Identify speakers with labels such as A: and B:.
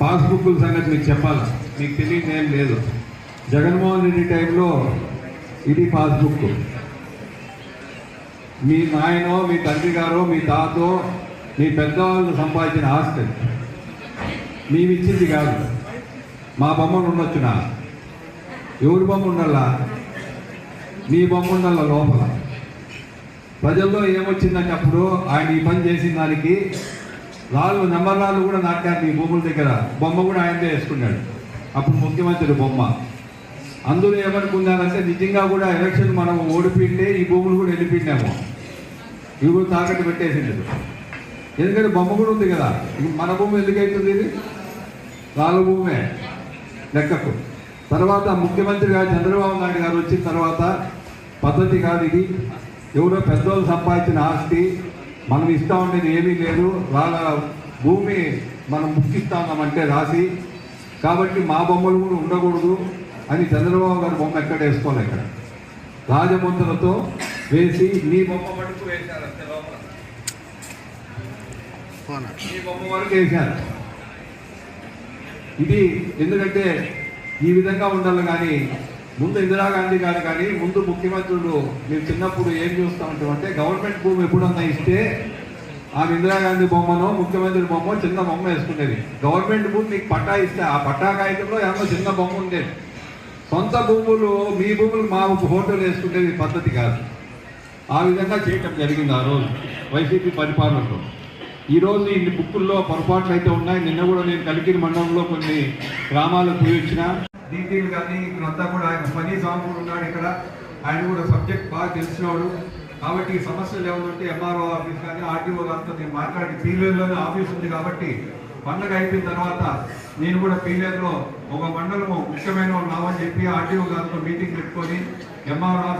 A: పాస్బుక్ల సంగతి మీకు చెప్పాలా? మీకు తెలియదు ఏం లేదు. జగన్మోహన్ రెడ్డి టైంలో ఇది పాస్బుక్. మీ నాయనో మీ తండ్రి గారో మీ తాతో మీ పెద్దవాళ్ళు సంపాదించిన ఆస్తి. మేము ఇచ్చింది కాదు. మా బొమ్మలు ఉండొచ్చునా? ఎవరి బొమ్మ ఉండాలా? మీ బొమ్మ ఉండాల లోపల? ప్రజల్లో ఏమొచ్చిందంటే అప్పుడు ఆయన ఈ పని చేసిన దానికి రాళ్ళు నెంబర్ రాళ్ళు కూడా నాటారు మీ భూముల దగ్గర. బొమ్మ కూడా ఆయనదే వేసుకున్నాడు. అప్పుడు ముఖ్యమంత్రి బొమ్మ. అందులో ఏమనుకున్నారంటే నిజంగా కూడా ఎలక్షన్ మనం ఓడిపోయింటే ఈ భూములు కూడా వెళ్ళిపోయినాము. ఇవి కూడా తాకట్టు పెట్టేసింది ఎందుకంటే బొమ్మ కూడా ఉంది కదా. మన భూమి ఎందుకైతుంది ఇది? రాళ్ళ భూమే. లెక్కకు. తర్వాత ముఖ్యమంత్రి గారు చంద్రబాబు నాయుడు గారు వచ్చిన తర్వాత పద్ధతి కాదు ఇది. ఎవరో పెద్దోళ్ళు సంపాదించిన ఆస్తి మనం ఇస్తా ఉండేది ఏమీ లేదు. వాళ్ళ భూమి మనం ముక్కిస్తా ఉన్నామంటే రాసి కాబట్టి మా బొమ్మలు కూడా ఉండకూడదు అని చంద్రబాబు గారి బొమ్మ ఎక్కడ వేసుకోవాలి ఇక్కడ రాజముద్రలతో వేసి నీ బొమ్మ మటుకు వేశారు అంతే లోపల. బొమ్మ వరకు వేశారు. ఇది ఎందుకంటే ఈ విధంగా ఉండాలి కానీ ముందు ఇందిరాగాంధీ గారు కానీ ముందు ముఖ్యమంత్రులు మీరు చిన్నప్పుడు ఏం చూస్తూ ఉంటామంటే గవర్నమెంట్ భూమి ఎప్పుడన్నా ఇస్తే ఆమె ఇందిరాగాంధీ బొమ్మను ముఖ్యమంత్రి బొమ్మ చిన్న బొమ్మ వేసుకునేది. గవర్నమెంట్ భూమి మీకు పట్టా ఇస్తే ఆ పట్టా కాగితంలో ఏమన్నా చిన్న బొమ్మ ఉండేది. సొంత భూములు మీ భూములు మా ఫోటోలు వేసుకునేది పద్ధతి కాదు. ఆ విధంగా చేయటం జరిగింది ఆ రోజు వైసీపీ పరిపాలనలో. ఈరోజు ఇన్ని బుక్కుల్లో పొరపాట్లు అయితే ఉన్నాయి. నిన్న కూడా నేను కలికిరి మండలంలో కొన్ని గ్రామాలకు పోయి వచ్చిన. డీటెయిల్ కానీ ఇక్కడంతా కూడా ఆయన పని సాంగ్ కూడా ఉన్నాడు ఇక్కడ. ఆయన కూడా సబ్జెక్ట్ బాగా తెలిసినవాడు. కాబట్టి ఈ సమస్యలు ఏమైనా ఎంఆర్ఓ ఆఫీస్ కానీ ఆర్టీఓ గారితో నేను మాట్లాడి పీలేరులోనే ఆఫీస్ ఉంది కాబట్టి పండగ అయిపోయిన తర్వాత నేను కూడా పీలేరులో ఒక మండలము ముఖ్యమైన వాళ్ళు రావని చెప్పి ఆర్టీఓ గారితో మీటింగ్ పెట్టుకొని ఎంఆర్ఓ ఆఫీస్